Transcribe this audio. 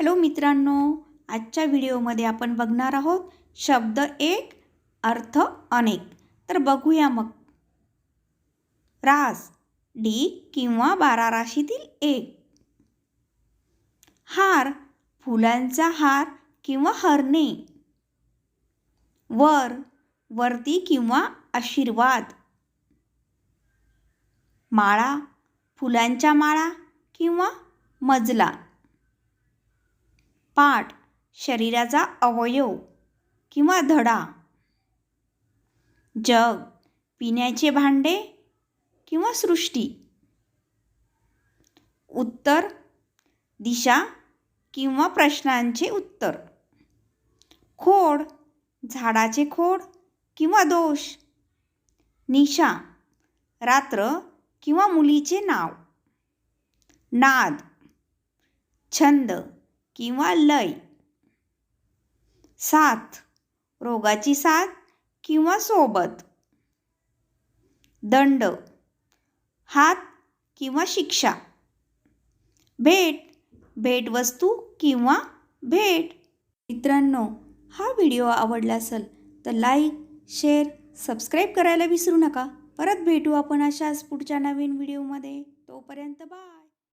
Hello मित्रांनो आजच्या व्हिडिओमध्ये आपण बघणार आहोत शब्द एक अर्थ अनेक. तर बघूया मग. रास डी किंवा बारा राशीतील एक. हार फुलांचा हार किंवा हरणे. वर वरती किंवा आशीर्वाद. माळा फुलांच्या माळा किंवा मजला. पाठ शरीराचा अवयव किंवा धडा. जग पिण्याचे भांडे किंवा सृष्टी. उत्तर दिशा किंवा प्रश्नांचे उत्तर. खोड झाडाचे खोड किंवा दोष. निशा रात्र किंवा मुलीचे नाव. नाद छंद किंवा लय. साथ रोगाची साथ किंवा सोबत. दंड हात किंवा शिक्षा. भेट भेटवस्तू किंवा भेट. मित्रांनो हा व्हिडिओ आवडला असेल तर लाईक शेअर सबस्क्राईब करायला विसरू नका. परत भेटू आपण अशाच पुढच्या नवीन व्हिडिओमध्ये. तोपर्यंत बाय.